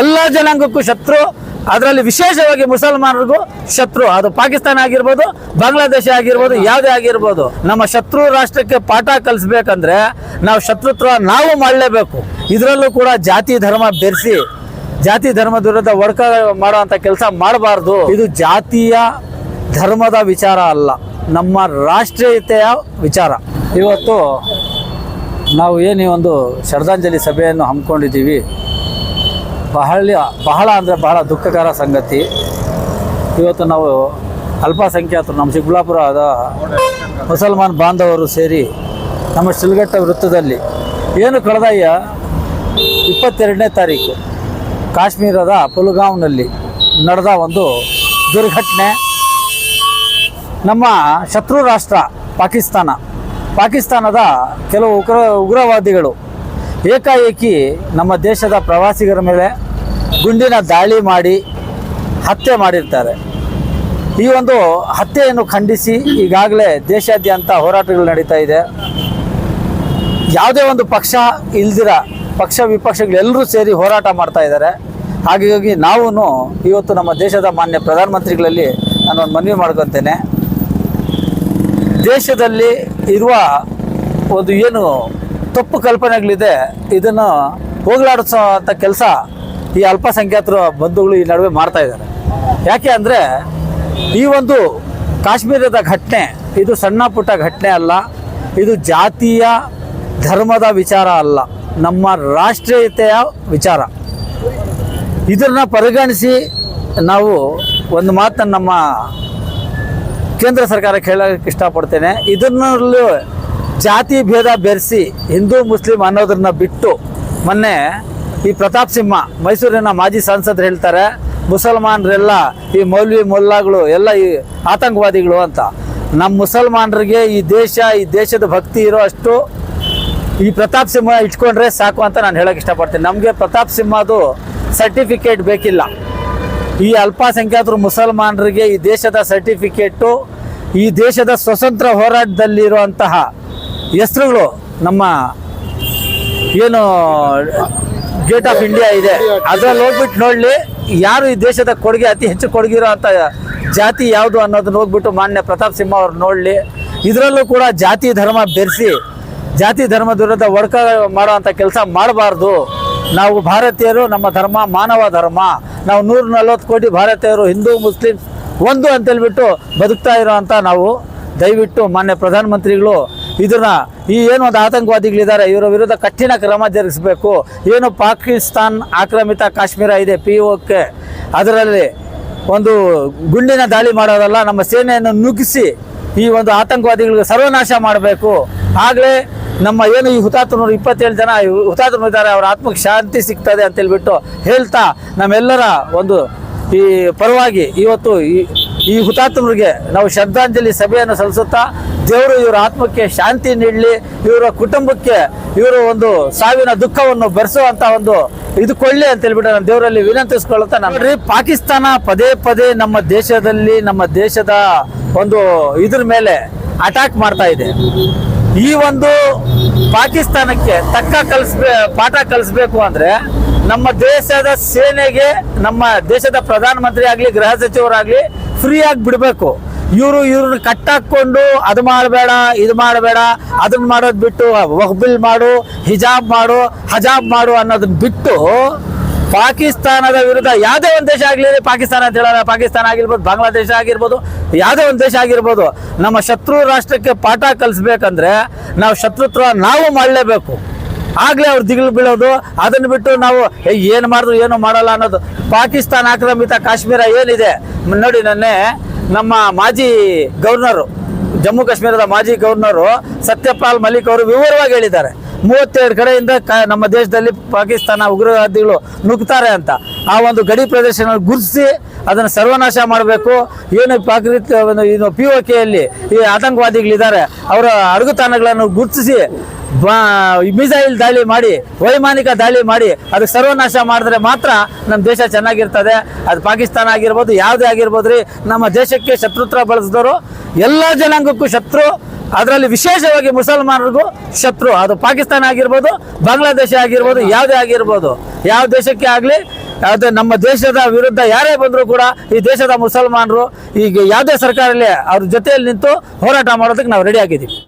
ಎಲ್ಲ ಜನಾಂಗಕ್ಕೂ ಶತ್ರು, ಅದರಲ್ಲಿ ವಿಶೇಷವಾಗಿ ಮುಸಲ್ಮಾನರಿಗೂ ಶತ್ರು. ಅದು ಪಾಕಿಸ್ತಾನ ಆಗಿರ್ಬೋದು, ಬಾಂಗ್ಲಾದೇಶ ಆಗಿರ್ಬೋದು, ಯಾವುದೇ ಆಗಿರ್ಬೋದು. ನಮ್ಮ ಶತ್ರು ರಾಷ್ಟ್ರಕ್ಕೆ ಪಾಠ ಕಲಿಸ್ಬೇಕಂದ್ರೆ ನಾವು ಶತ್ರುತ್ವ ನಾವು ಮಾಡಲೇಬೇಕು. ಇದರಲ್ಲೂ ಕೂಡ ಜಾತಿ, ಧರ್ಮ ಬೆರೆಸಿ, ಜಾತಿ ಧರ್ಮದ ವಿರುದ್ಧ ಒಡಕ ಮಾಡುವಂಥ ಕೆಲಸ ಮಾಡಬಾರ್ದು. ಇದು ಜಾತಿಯ ಧರ್ಮದ ವಿಚಾರ ಅಲ್ಲ, ನಮ್ಮ ರಾಷ್ಟ್ರೀಯತೆಯ ವಿಚಾರ. ಇವತ್ತು ನಾವು ಏನು ಒಂದು ಶ್ರದ್ಧಾಂಜಲಿ ಸಭೆಯನ್ನು ಹಮ್ಮಿಕೊಂಡಿದ್ದೀವಿ. ಬಹಳ ಬಹಳ ಅಂದರೆ ಬಹಳ ದುಃಖಕರ ಸಂಗತಿ. ಇವತ್ತು ನಾವು ಅಲ್ಪಸಂಖ್ಯಾತರು, ನಮ್ಮ ಚಿಕ್ಕಬಳ್ಳಾಪುರದ ಮುಸಲ್ಮಾನ್ ಬಾಂಧವರು ಸೇರಿ ನಮ್ಮ ಶಿಲ್ಘಟ್ಟ ವೃತ್ತದಲ್ಲಿ ಏನು ಕಳೆದಯ್ಯ ಇಪ್ಪತ್ತೆರಡನೇ ತಾರೀಕು, ಕಾಶ್ಮೀರದ ಪುಲ್ಗಾಂವ್ನಲ್ಲಿ ನಡೆದ ಒಂದು ದುರ್ಘಟನೆ. ನಮ್ಮ ಶತ್ರು ರಾಷ್ಟ್ರ ಪಾಕಿಸ್ತಾನ. ಪಾಕಿಸ್ತಾನದ ಕೆಲವು ಉಗ್ರ, ಉಗ್ರವಾದಿಗಳು ಏಕಾಏಕಿ ನಮ್ಮ ದೇಶದ ಪ್ರವಾಸಿಗರ ಮೇಲೆ ಗುಂಡಿನ ದಾಳಿ ಮಾಡಿ ಹತ್ಯೆ ಮಾಡಿರ್ತಾರೆ. ಈ ಒಂದು ಹತ್ಯೆಯನ್ನು ಖಂಡಿಸಿ ಈಗಾಗಲೇ ದೇಶಾದ್ಯಂತ ಹೋರಾಟಗಳು ನಡೀತಾ ಇದೆ. ಯಾವುದೇ ಒಂದು ಪಕ್ಷ ಇಲ್ದಿರ ಪಕ್ಷ ವಿಪಕ್ಷಗಳೆಲ್ಲರೂ ಸೇರಿ ಹೋರಾಟ ಮಾಡ್ತಾ ಇದ್ದಾರೆ. ಹಾಗಾಗಿ ನಾವು ಇವತ್ತು ನಮ್ಮ ದೇಶದ ಮಾನ್ಯ ಪ್ರಧಾನಮಂತ್ರಿಗಳಲ್ಲಿ ನಾನು ಒಂದು ಮನವಿ ಮಾಡ್ಕೊತೇನೆ. ದೇಶದಲ್ಲಿ ಇರುವ ಒಂದು ಏನು ತಪ್ಪು ಕಲ್ಪನೆಗಳಿದೆ. ಇದನ್ನು ಹೋಗಲಾಡಿಸೋ ಅಂಥ ಕೆಲಸ ಈ ಅಲ್ಪಸಂಖ್ಯಾತರ ಬಂಧುಗಳು ಈ ನಡುವೆ ಮಾಡ್ತಾ ಇದ್ದಾರೆ. ಯಾಕೆ ಅಂದರೆ ಈ ಒಂದು ಕಾಶ್ಮೀರದ ಘಟನೆ, ಇದು ಸಣ್ಣ ಪುಟ್ಟ ಘಟನೆ ಅಲ್ಲ, ಇದು ಜಾತಿಯ ಧರ್ಮದ ವಿಚಾರ ಅಲ್ಲ, ನಮ್ಮ ರಾಷ್ಟ್ರೀಯತೆಯ ವಿಚಾರ. ಇದನ್ನು ಪರಿಗಣಿಸಿ ನಾವು ಒಂದು ಮಾತನ್ನು ನಮ್ಮ ಕೇಂದ್ರ ಸರ್ಕಾರ ಕೇಳೋಕ್ಕೆ ಇಷ್ಟಪಡ್ತೇನೆ. ಇದನ್ನಲ್ಲೂ ಜಾತಿ ಭೇದ ಬೆರೆಸಿ ಹಿಂದೂ, ಮುಸ್ಲಿಂ ಅನ್ನೋದನ್ನ ಬಿಟ್ಟು ಮೊನ್ನೆ ಈ ಪ್ರತಾಪ್ ಸಿಂಹ ಮೈಸೂರಿನ ಮಾಜಿ ಸಂಸದರು ಹೇಳ್ತಾರೆ, ಮುಸಲ್ಮಾನರೆಲ್ಲ ಈ ಮೌಲ್ವಿ ಮೊಲ್ಲಾಗಳು ಎಲ್ಲ ಈ ಆತಂಕವಾದಿಗಳು ಅಂತ. ನಮ್ಮ ಮುಸಲ್ಮಾನರಿಗೆ ಈ ದೇಶ, ಈ ದೇಶದ ಭಕ್ತಿ ಇರೋ ಅಷ್ಟು ಈ ಪ್ರತಾಪ್ ಸಿಂಹ ಇಟ್ಕೊಂಡ್ರೆ ಸಾಕು ಅಂತ ನಾನು ಹೇಳೋಕೆ ಇಷ್ಟಪಡ್ತೀನಿ. ನಮಗೆ ಪ್ರತಾಪ್ ಸಿಂಹದು ಸರ್ಟಿಫಿಕೇಟ್ ಬೇಕಿಲ್ಲ. ಈ ಅಲ್ಪಸಂಖ್ಯಾತರು ಮುಸಲ್ಮಾನರಿಗೆ ಈ ದೇಶದ ಸರ್ಟಿಫಿಕೇಟು, ಈ ದೇಶದ ಸ್ವತಂತ್ರ ಹೋರಾಟದಲ್ಲಿರುವಂತಹ ಹೆಸರುಗಳು ನಮ್ಮ ಏನು ಗೇಟ್ ಆಫ್ ಇಂಡಿಯಾ ಇದೆ. ಅದ್ರಲ್ಲಿ ಹೋಗ್ಬಿಟ್ಟು ನೋಡಲಿ, ಯಾರು ಈ ದೇಶದ ಕೊಡುಗೆ ಅತಿ ಹೆಚ್ಚು ಕೊಡುಗೆ ಅಂತ ಜಾತಿ ಯಾವುದು ಅನ್ನೋದನ್ನ ಹೋಗ್ಬಿಟ್ಟು ಮಾನ್ಯ ಪ್ರತಾಪ್ ಸಿಂಹ ಅವ್ರು ನೋಡಲಿ. ಇದರಲ್ಲೂ ಕೂಡ ಜಾತಿ ಧರ್ಮ ಬೆರೆಸಿ, ಜಾತಿ ಧರ್ಮದ ವಿರುದ್ಧ ಒಡಕ ಮಾಡುವಂಥ ಕೆಲಸ ಮಾಡಬಾರ್ದು. ನಾವು ಭಾರತೀಯರು, ನಮ್ಮ ಧರ್ಮ ಮಾನವ ಧರ್ಮ. ನಾವು ನೂರ ನಲ್ವತ್ತು ಕೋಟಿ ಭಾರತೀಯರು, ಹಿಂದೂ, ಮುಸ್ಲಿಂ, ಒಂದು ಅಂತೇಳ್ಬಿಟ್ಟು ಬದುಕ್ತಾ ಇರೋವಂಥ ನಾವು ದಯವಿಟ್ಟು ಮಾನ್ಯ ಪ್ರಧಾನಮಂತ್ರಿಗಳು ಇದನ್ನ ಈ ಏನು ಒಂದು ಆತಂಕವಾದಿಗಳಿದ್ದಾರೆ, ಇವರ ವಿರುದ್ಧ ಕಠಿಣ ಕ್ರಮ ಜರುಗಿಸಬೇಕು. ಏನು ಪಾಕಿಸ್ತಾನ್ ಆಕ್ರಮಿತ ಕಾಶ್ಮೀರ ಇದೆ ಪಿ ಓಕೆ ಅದರಲ್ಲಿ ಒಂದು ಗುಂಡಿನ ದಾಳಿ ಮಾಡೋದಲ್ಲ ನಮ್ಮ ಸೇನೆಯನ್ನು ನುಗ್ಗಿಸಿ ಈ ಒಂದು ಆತಂಕವಾದಿಗಳಿಗೆ ಸರ್ವನಾಶ ಮಾಡಬೇಕು. ಆಗಲೇ ನಮ್ಮ ಏನು ಈ ಹುತಾತ್ಮರು, ಇಪ್ಪತ್ತೇಳು ಜನ ಈ ಹುತಾತ್ಮರು ಇದ್ದಾರೆ, ಅವರ ಆತ್ಮಕ್ಕೆ ಶಾಂತಿ ಸಿಗ್ತದೆ ಅಂತೇಳ್ಬಿಟ್ಟು ಹೇಳ್ತಾ ನಮ್ಮೆಲ್ಲರ ಒಂದು ಈ ಪರವಾಗಿ ಇವತ್ತು ಈ ಈ ಹುತಾತ್ಮರಿಗೆ ನಾವು ಶ್ರದ್ಧಾಂಜಲಿ ಸಭೆಯನ್ನು ಸಲ್ಲಿಸುತ್ತಾ ದೇವರು ಇವರ ಆತ್ಮಕ್ಕೆ ಶಾಂತಿ ನೀಡಲಿ, ಇವರ ಕುಟುಂಬಕ್ಕೆ ಇವರು ಒಂದು ಸಾವಿನ ದುಃಖವನ್ನು ಬೆರೆಸುವಂತ ಒಂದು ಇದು ಕೊಳ್ಳಿ ಅಂತ ಹೇಳ್ಬಿಟ್ಟು ನಾನು ದೇವರಲ್ಲಿ ವಿನಂತಿಸ್ಕೊಳ್ಳುತ್ತಾ ನೋಡ್ರಿ, ಪಾಕಿಸ್ತಾನ ಪದೇ ಪದೇ ನಮ್ಮ ದೇಶದಲ್ಲಿ, ನಮ್ಮ ದೇಶದ ಒಂದು ಇದ್ರ ಮೇಲೆ ಅಟ್ಯಾಕ್ ಮಾಡ್ತಾ ಇದೆ. ಈ ಒಂದು ಪಾಕಿಸ್ತಾನಕ್ಕೆ ತಕ್ಕ ಕಲಿಸ್ಬೇ, ಪಾಠ ಕಲಿಸ್ಬೇಕು ಅಂದ್ರೆ ನಮ್ಮ ದೇಶದ ಸೇನೆಗೆ, ನಮ್ಮ ದೇಶದ ಪ್ರಧಾನಮಂತ್ರಿ ಆಗಲಿ, ಗೃಹ ಸಚಿವರಾಗ್ಲಿ ಫ್ರೀ ಆಗಿ ಬಿಡಬೇಕು. ಇವರು ಇವ್ರನ್ನ ಕಟ್ಟಾಕೊಂಡು ಅದು ಮಾಡಬೇಡ, ಇದು ಮಾಡಬೇಡ ಅದನ್ನ ಮಾಡೋದು ಬಿಟ್ಟು ವಹ್ಬಿಲ್ ಮಾಡು, ಹಿಜಾಬ್ ಮಾಡು, ಹಜಾಬ್ ಮಾಡು ಅನ್ನೋದನ್ನ ಬಿಟ್ಟು ಪಾಕಿಸ್ತಾನದ ವಿರುದ್ಧ ಯಾವುದೇ ಒಂದು ದೇಶ ಆಗಲಿ ಪಾಕಿಸ್ತಾನ ಅಂತ ಹೇಳೋಣ ಪಾಕಿಸ್ತಾನ ಆಗಿರ್ಬೋದು, ಬಾಂಗ್ಲಾದೇಶ ಆಗಿರ್ಬೋದು, ಯಾವುದೇ ಒಂದು ದೇಶ ಆಗಿರ್ಬೋದು, ನಮ್ಮ ಶತ್ರು ರಾಷ್ಟ್ರಕ್ಕೆ ಪಾಠ ಕಲಿಸ್ಬೇಕಂದ್ರೆ ನಾವು ಶತ್ರುತ್ವ ನಾವು ಮಾಡಲೇಬೇಕು. ಆಗಲೇ ಅವ್ರು ದಿಗಿಲು ಬೀಳೋದು. ಅದನ್ನು ಬಿಟ್ಟು ನಾವು ಏನ್ ಮಾಡಿದ್ರು, ಏನು ಮಾಡಲ್ಲ ಅನ್ನೋದು. ಪಾಕಿಸ್ತಾನ ಆಕ್ರಮಿತ ಕಾಶ್ಮೀರ ಏನಿದೆ? ನೋಡಿ ನನ್ನೆ ನಮ್ಮ ಮಾಜಿ ಗವರ್ನರು ಜಮ್ಮು ಕಾಶ್ಮೀರದ ಮಾಜಿ ಗವರ್ನರು ಸತ್ಯಪಾಲ್ ಮಲಿಕ್ ಅವರು ವಿವರವಾಗಿ ಹೇಳಿದ್ದಾರೆ. ಮೂವತ್ತೆರಡು ಕಡೆಯಿಂದ ನಮ್ಮ ದೇಶದಲ್ಲಿ ಪಾಕಿಸ್ತಾನ ಉಗ್ರವಾದಿಗಳು ನುಗ್ತಾರೆ ಅಂತ. ಆ ಒಂದು ಗಡಿ ಪ್ರದೇಶನ ಗುರುತಿಸಿ ಅದನ್ನು ಸರ್ವನಾಶ ಮಾಡಬೇಕು. ಏನು ಪಾಕಿಸ್ತ ಇದು ಪಿ ಒ ಕೆಯಲ್ಲಿ ಈ ಆತಂಕವಾದಿಗಳಿದ್ದಾರೆ, ಅವರ ಅಡಗುತಾಣಗಳನ್ನು ಗುರುತಿಸಿ ಮಿಸೈಲ್ ದಾಳಿ ಮಾಡಿ, ವೈಮಾನಿಕ ದಾಳಿ ಮಾಡಿ ಅದಕ್ಕೆ ಸರ್ವನಾಶ ಮಾಡಿದ್ರೆ ಮಾತ್ರ ನಮ್ಮ ದೇಶ ಚೆನ್ನಾಗಿರ್ತದೆ. ಅದು ಪಾಕಿಸ್ತಾನ ಆಗಿರ್ಬೋದು, ಯಾವುದೇ ಆಗಿರ್ಬೋದು ರೀ, ನಮ್ಮ ದೇಶಕ್ಕೆ ಶತ್ರುತ್ವ ಬಳಸಿದವರು ಎಲ್ಲ ಜನಾಂಗಕ್ಕೂ ಶತ್ರು. ಅದರಲ್ಲಿ ವಿಶೇಷವಾಗಿ ಮುಸಲ್ಮಾನರಿಗೂ ಶತ್ರು. ಅದು ಪಾಕಿಸ್ತಾನ ಆಗಿರ್ಬೋದು, ಬಾಂಗ್ಲಾದೇಶ ಆಗಿರ್ಬೋದು, ಯಾವುದೇ ಆಗಿರ್ಬೋದು. ಯಾವ ದೇಶಕ್ಕೆ ಆಗಲಿ ಯಾವುದೇ ನಮ್ಮ ದೇಶದ ವಿರುದ್ಧ ಯಾರೇ ಬಂದರೂ ಕೂಡ ಈ ದೇಶದ ಮುಸಲ್ಮಾನರು ಈಗ ಯಾವುದೇ ಸರ್ಕಾರಲ್ಲೇ ಅವ್ರ ಜೊತೆಯಲ್ಲಿ ನಿಂತು ಹೋರಾಟ ಮಾಡೋದಕ್ಕೆ ನಾವು ರೆಡಿ ಆಗಿದ್ದೀವಿ.